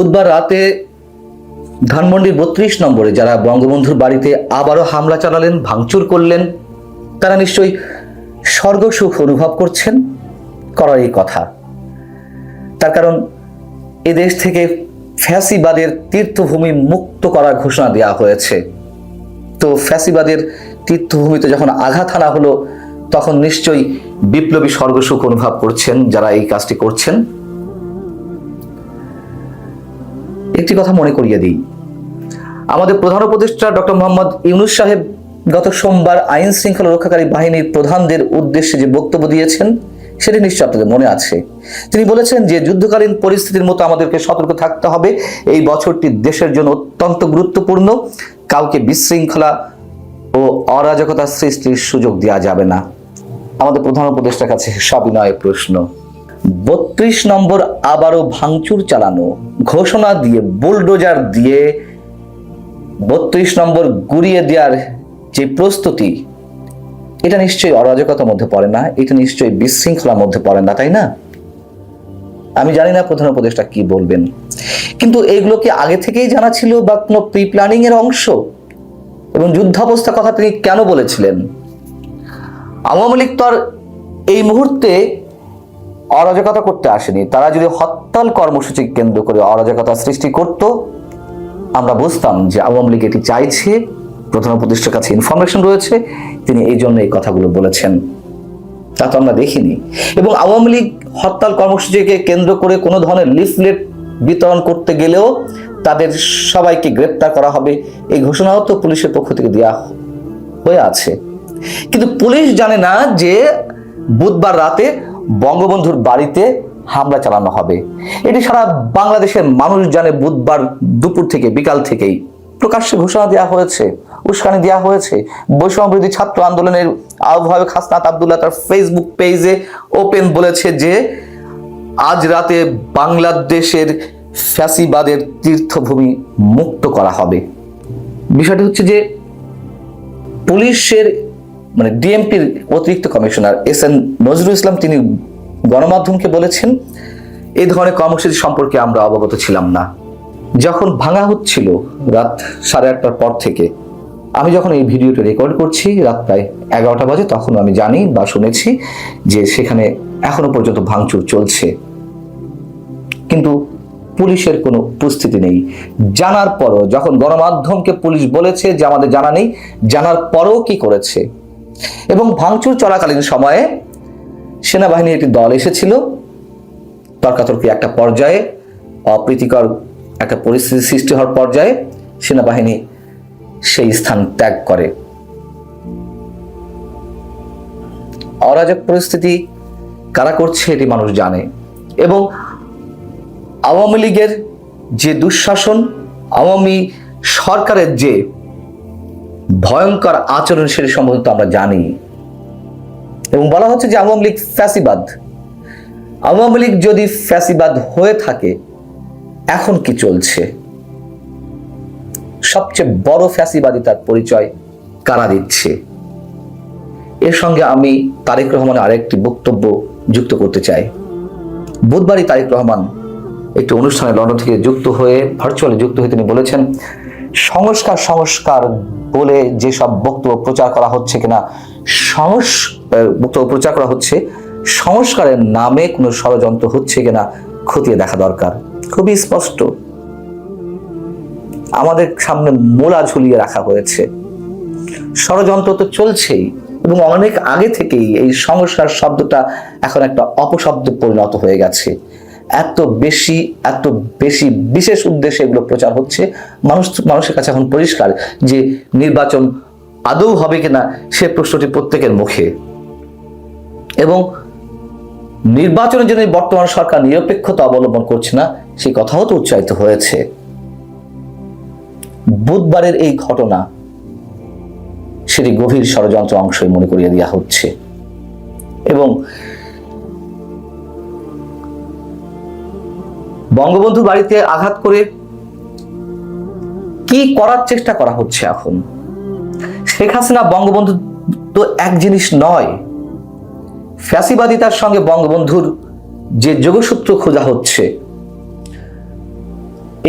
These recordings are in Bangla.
বুধবার রাতে ধানমন্ডির বত্রিশ নম্বরে যারা বঙ্গবন্ধুর বাড়িতে আবারও হামলা চালালেন, ভাঙচুর করলেন, তারা নিশ্চয়ই স্বর্গসুখ অনুভব করছেন করার এই কথা। তার কারণ, এ দেশ থেকে ফ্যাসিবাদের তীর্থভূমি মুক্ত করার ঘোষণা দেওয়া হয়েছে। তো ফ্যাসিবাদের তীর্থভূমিতে যখন আঘাত হানা হলো, তখন নিশ্চয়ই বিপ্লবী স্বর্গসুখ অনুভব করছেন যারা এই কাজটি করছেন। একটি কথা মনে করিয়ে দিই। আমাদের প্রধান উপদেষ্টা ডক্টর মোহাম্মদ ইউনুস সাহেব গত সোমবার আইন শৃঙ্খলা রক্ষাকারী বাহিনীর প্রধানদের উদ্দেশ্যে যে বক্তব্য দিয়েছেন, সেটি নিশ্চয় আপনাদের মনে আছে। তিনি বলেছেন যে, যুদ্ধকালীন পরিস্থিতির মতো আমাদেরকে সতর্ক থাকতে হবে। এই বছরটি দেশের জন্য অত্যন্ত গুরুত্বপূর্ণ। কাউকে বিশৃঙ্খলা ও অরাজকতা সৃষ্টির সুযোগ দেওয়া যাবে না। আমাদের প্রধান উপদেষ্টার কাছে সবিনয় প্রশ্ন। বত্রিশ নম্বর আবারও ভাঙচুর চালানো, ঘোষণা দিয়ে বুলডোজার দিয়ে বত্রিশ নম্বর গুড়িয়ে দেওয়ার যে প্রস্তুতি, এটা নিশ্চয়ই অরাজকতার মধ্যে পড়ে না, এটা নিশ্চয়ই বিশৃঙ্খলার মধ্যে পড়ে না, তাই না? আমি জানি না প্রধান উপদেষ্টা কি বলবেন, কিন্তু এগুলো কি আগে থেকেই জানা ছিল বা কোনো প্রি প্ল্যানিং এর অংশ? এবং যুদ্ধাবস্থা কথা তিনি কেন বলেছিলেন? আওয়ামী লীগ তো আর এই মুহূর্তে অরাজকতা করতে আসেনি। তারা যদি হরতাল কর্মসূচি কেন্দ্র করে অরাজকতা সৃষ্টি করত, আমরা বুঝতাম যে আওয়ামী লীগ এটি চাইছে। প্রধান উপদেষ্টার কাছে ইনফরমেশন রয়েছে। তিনি এই জন্য এই কথাগুলো বলেছেন। তা তো আমরা দেখিনি। এবং আওয়ামী লীগ হরতাল কর্মসূচিকে কেন্দ্র করে কোনো ধরনের লিফলেট বিতরণ করতে গেলেও তাদের সবাইকে গ্রেপ্তার করা হবে। এই ঘোষণাও তো পুলিশের পক্ষ থেকে দেওয়া হয়ে আছে। কিন্তু পুলিশ জানে না যে বুধবার রাতে বঙ্গবন্ধুর বাড়িতে হামলা চালানো হবে। এটি সারা বাংলাদেশের মানুষ জানে বুধবার দুপুর থেকে, বিকাল থেকেই। প্রকাশ্যে ঘোষণা দেওয়া হয়েছে, উস্কানি দেওয়া হয়েছে। বৈষম্য বিরোধী ছাত্র আন্দোলনের আহ্বায়ক হাসনাত আবদুল্লাহ তার ফেসবুক পেজে ওপেন বলেছে যে, আজ রাতে বাংলাদেশের ফ্যাসিবাদের তীর্থভূমি মুক্ত করা হবে। বিষয়টি হচ্ছে যে, পুলিশের মানে ডিএমপির অতিরিক্ত commissioner S N Nazrul Islam, তিনি গণমাধ্যমকে বলেছেন এই ধরনের কর্মসূচি সম্পর্কে আমরা অবগত ছিলাম না। যখন ভাঙা হচ্ছিল রাত সাড়ে আটটার পর থেকে, আমি যখন এই ভিডিওটি রেকর্ড করছি, রাত প্রায় এগারোটা বাজে, তখন আমি জানি বা শুনেছি যে সেখানে এখনও পর্যন্ত ভাঙচুর চলছে। কিন্তু পুলিশের কোনো উপস্থিতি নেই। জানার পরও যখন গণমাধ্যমকে পুলিশ বলেছে যে আমাদের জানা নেই, জানার পরও কি করেছে? এবং ভাঙচুর চলাকালীন সময়ে সেনাবাহিনীর একটি দল এসেছিল। তর্কাতর্কি একটা পর্যায়ে, অপ্রীতিকর একটা পরিস্থিতি সৃষ্টি হওয়ার পর্যায়ে সেনাবাহিনী সেই স্থান ত্যাগ করে। অরাজক পরিস্থিতি কারা করছে এটি মানুষ জানে এবং আওয়ামী লীগের যে দুঃশাসন, আওয়ামী সরকারের যে ভয়ঙ্কর আচরণ সেটি সম্বন্ধে আমরা জানি। এবং বলা হচ্ছে যে আওয়ামী লীগ ফ্যাসিবাদ। আওয়ামী লীগ যদি ফ্যাসিবাদ হয়ে থাকে, এখন কি চলছে? সবচেয়ে বড় ফ্যাসিবাদী তার পরিচয় কারা দিচ্ছে? এর সঙ্গে আমি তারেক রহমানের আরেকটি বক্তব্য যুক্ত করতে চাই। বুধবারই তারেক রহমান একটি অনুষ্ঠানে লন্ডন থেকে যুক্ত হয়ে ভার্চুয়ালি যুক্ত হয়ে তিনি বলেছেন সংস্কার সংস্কার বলে যেসব বক্তব্য প্রচার করা হচ্ছে কিনা, সংস বক্তব্য প্রচার করা হচ্ছে, সংস্কারের নামে কোনো ষড়যন্ত্র হচ্ছে কিনা খতিয়ে দেখা দরকার। খুবই স্পষ্ট। আমাদের সামনে মোলা ঝুলিয়ে রাখা হয়েছে। ষড়যন্ত্র তো চলছেই এবং অনেক আগে থেকেই এই সংস্কার শব্দটা এখন একটা অপশব্দে পরিণত হয়ে গেছে। এত বেশি এত বেশি বিশেষ উদ্দেশ্যে এগুলো প্রচার হচ্ছে। মানুষ, মানুষের কাছে এখন পরিষ্কার যে নির্বাচন আদৌ হবে কিনা সে প্রশ্নটি প্রত্যেকের মুখে। এবং নির্বাচনের জন্য বর্তমান সরকার নিরপেক্ষতা অবলম্বন করছে না সেই কথাও তো উচ্চারিত হয়েছে। বুধবারের এই ঘটনা সেটি গভীর ষড়যন্ত্র অংশই মনে করিয়ে দেওয়া হচ্ছে। এবং বঙ্গবন্ধুর বাড়িতে আঘাত করে কি করার চেষ্টা করা হচ্ছে এখন? শেখ হাসিনা বঙ্গবন্ধু তো এক জিনিস নয়। ফ্যাসিবাদিতার সঙ্গে বঙ্গবন্ধুর যে যোগসূত্র খোঁজা হচ্ছে,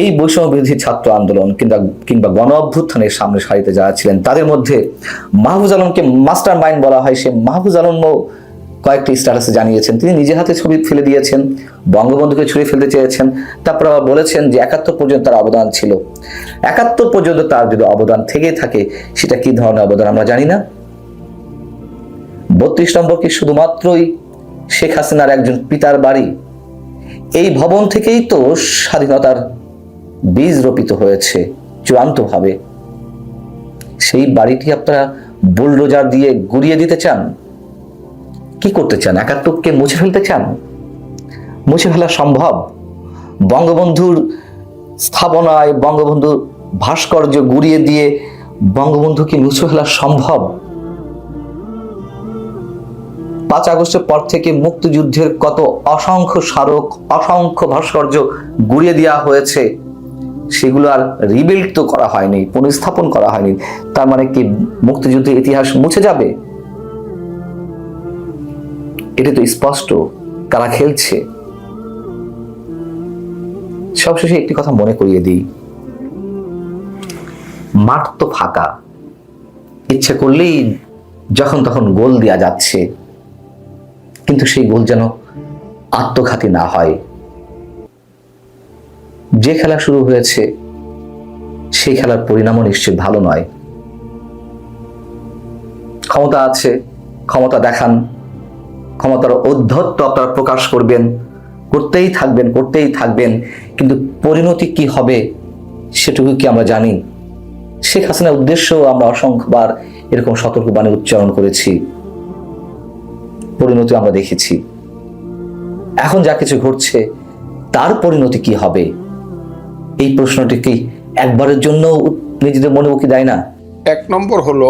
এই বৈষম্য বিরোধী ছাত্র আন্দোলন কিংবা কিংবা গণ অভ্যুত্থানের সামনে সারিতে যারা ছিলেন, তাদের মধ্যে মাহফুজ আলমকে মাস্টার মাইন্ড বলা হয়। সে মাহফুজ আলমও কয়েকটি স্ট্যাটাসে জানিয়েছেন। তিনি নিজের হাতে ছবি ফেলে দিয়েছেন, বঙ্গবন্ধুকে ছুঁড়ে ফেলতে চেয়েছেন, তারপর আবার বলেছেন যে একাত্তর পর্যন্ত তার অবদান ছিল। একাত্তর পর্যন্ত তার যদি অবদান থেকে থাকে, সেটা কি ধরনের অবদান আমরা জানি না। বত্রিশ নম্বর কি শুধুমাত্রই শেখ হাসিনার একজন পিতার বাড়ি? এই ভবন থেকেই তো স্বাধীনতার বীজ রোপিত হয়েছে চূড়ান্তভাবে সেই বাড়িটি আপনারা বুলডোজার দিয়ে গুড়িয়ে দিতে চান? কি করতে চান? একাত্তরকে মুছে ফেলতে চান? মুছে ফেলা সম্ভব? বঙ্গবন্ধুর স্থাপনায় বঙ্গবন্ধুর ভাস্কর্য গুড়িয়ে দিয়ে বঙ্গবন্ধুকে মুছে ফেলা সম্ভব? পাঁচ আগস্টের পর থেকে মুক্তিযুদ্ধের কত অসংখ্য স্মারক, অসংখ্য ভাস্কর্য গুড়িয়ে দেওয়া হয়েছে, সেগুলো আর রিবিল্ড তো করা হয়নি, পুনঃস্থাপন করা হয়নি। তার মানে কি মুক্তিযুদ্ধের ইতিহাস মুছে যাবে? এটা তো স্পষ্ট কারা খেলছে। সবশেষে একটি কথা মনে করিয়ে দিই। মাঠ তো ফাঁকা। ইচ্ছে করলেই যখন তখন গোল দেওয়া যাচ্ছে। কিন্তু সেই গোল যেন আত্মঘাতী না হয়। যে খেলা শুরু হয়েছে, সেই খেলার পরিণামও নিশ্চিত ভালো নয়। ক্ষমতা আছে, ক্ষমতা দেখান। ক্ষমতার অধ্যত্ব আপনারা প্রকাশ করবেন, করতেই থাকবেন করতেই থাকবেন, কিন্তু পরিণতি কি হবে সেটুকু কি আমরা জানি? শেখ হাসিনার উদ্দেশ্য আমরা অসংখ্যবার এরকম সতর্কবাণী উচ্চারণ করেছি। পরিণতি আমরা দেখেছি। এখন যা কিছু ঘটছে, তার পরিণতি কি হবে? এই প্রশ্নটি কি একবারের জন্য নিজেদের মনে উকি দেয় না? এক নম্বর হলো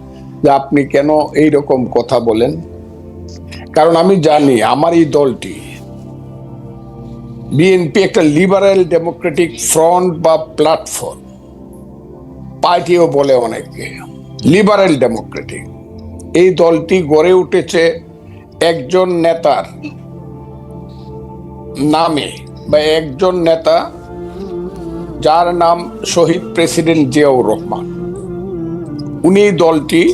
যে আপনি কেন এই রকম কথা বলেন? কারণ আমি জানি আমার এই দলটি বিএনপি একটা লিবারেল ডেমোক্রেটিক ফ্রন্ট বা প্ল্যাটফর্ম। পার্টিও বলে অনেকে, লিবারেল ডেমোক্রেটিক। এই দলটি গড়ে উঠেছে একজন নেতার নামে বা একজন নেতা যার নাম শহীদ প্রেসিডেন্ট জিয়াউর রহমান। উনি দলটি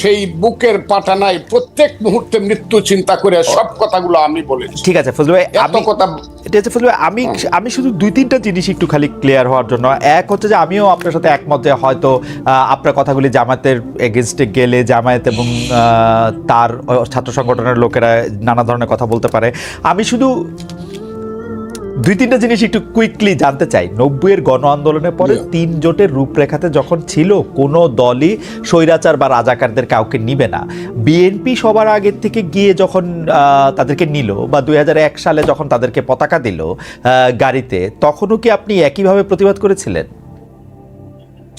সেই বুকের পাটা নাই প্রত্যেক মুহূর্তে মৃত্যু চিন্তা করে সব কথাগুলো আমি বলেছি। ঠিক আছে ফজলু ভাই এত কথা এটা হচ্ছে ফজলু ভাই, আমি আমি শুধু দুই তিনটা জিনিস একটু খালি ক্লিয়ার হওয়ার জন্য। এক হচ্ছে যে আমিও আপনার সাথে একমত যে হয়তো আপনার কথাগুলি জামায়াতের এগেনস্টে গেলে জামায়াত এবং তার ছাত্র সংগঠনের লোকেরা নানা ধরনের কথা বলতে পারে। আমি শুধু দুই তিনটা জিনিস একটু কুইকলি জানতে চাই। নব্বইয়ের গণ আন্দোলনের পরে তিন জোটের রূপরেখাতে যখন ছিল কোনো দলই স্বৈরাচার বা রাজাকারদের কাউকে নিবে না। বিএনপি সবার আগের থেকে গিয়ে যখন তাদেরকে নিল বা দুই হাজার এক সালে যখন তাদেরকে পতাকা দিল গাড়িতে তখনও কি আপনি একইভাবে প্রতিবাদ করেছিলেন?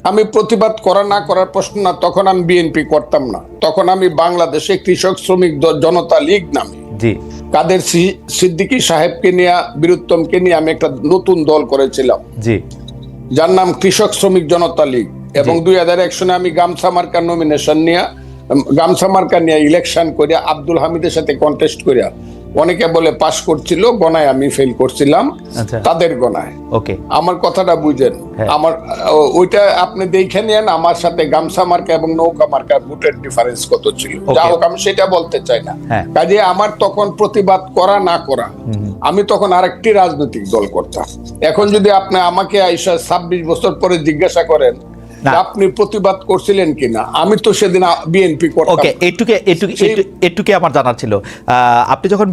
আমি প্রতিবাদ করা না করার প্রশ্ন না তখন আমি বিএনপি করতাম না। তখন আমি বাংলাদেশে কৃষক শ্রমিক জনতা লীগ নামে। কাদের সিদ্দিকী সাহেবকে নিয়ে বীরুত্তমকে নিয়ে আমি একটা নতুন দল করেছিলাম। জি। যার নাম কৃষক শ্রমিক জনতা লীগ। এবং দুই হাজার এক সনে আমি গামছা মার্কার নমিনেশন নিয়ে গামছা মার্কা নিয়ে ইলেকশন করিয়া আব্দুল হামিদের সাথে কন্টেস্ট করিয়া অনেকে বলে পাশ করছিল গনায় আমি ফেল করছিলাম আচ্ছা। তাদের গনায়। ওকে। আমার কথাটা বুঝেন। হ্যাঁ। আমার ওইটা আপনি দেখে নেন আমার সাথে গামছা মার্কা এবং নৌকা মার্কা ভোটের ডিফারেন্স কত ছিল। যা হোক আমি সেটা বলতে চাই না। হ্যাঁ। কাজে আমার তখন প্রতিবাদ করা না করা আমি তখন আরেকটি রাজনৈতিক দল করতাম। এখন যদি আপনি আমাকে আইসা ছাব্বিশ বছর পরে জিজ্ঞাসা করেন আপনি প্রতিবাদ করছিলেন কিনা আমি তো সেদিন বিএনপি করতাম। ওকে এটুকে এটুকে এটুকে আমার জানার ছিল। আপনি যখন